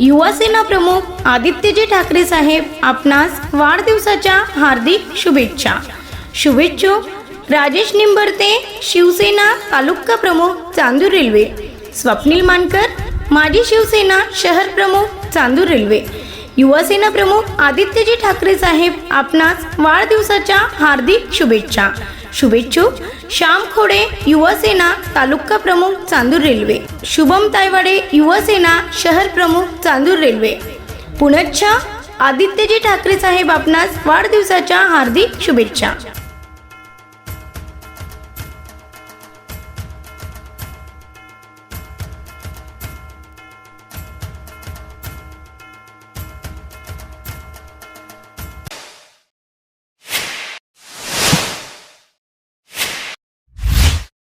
युवासेना प्रमुख आदित्यजी ठाकरे साहेब आपणास वाढदिवसाच्या हार्दिक शुभेच्छा. शुभेच्छुक राजेश निंबर्ते शिवसेना तालुका प्रमुख चांदूर रेल्वे. स्वप्नील मानकर माजी शिवसेना शहर प्रमुख चांदूर रेल्वे. युवासेना प्रमुख आदित्यजी ठाकरे साहेब आपणास वाढदिवसाच्या हार्दिक शुभेच्छा. शुभेच्छुक श्याम खोडे युवासेना तालुका प्रमुख चांदूर रेल्वे. शुभम तायवाडे युवासेना शहर प्रमुख चांदूर रेल्वे. पुनच्छ आदित्यजी ठाकरे साहेब आपणास वाढदिवसाच्या हार्दिक शुभेच्छा.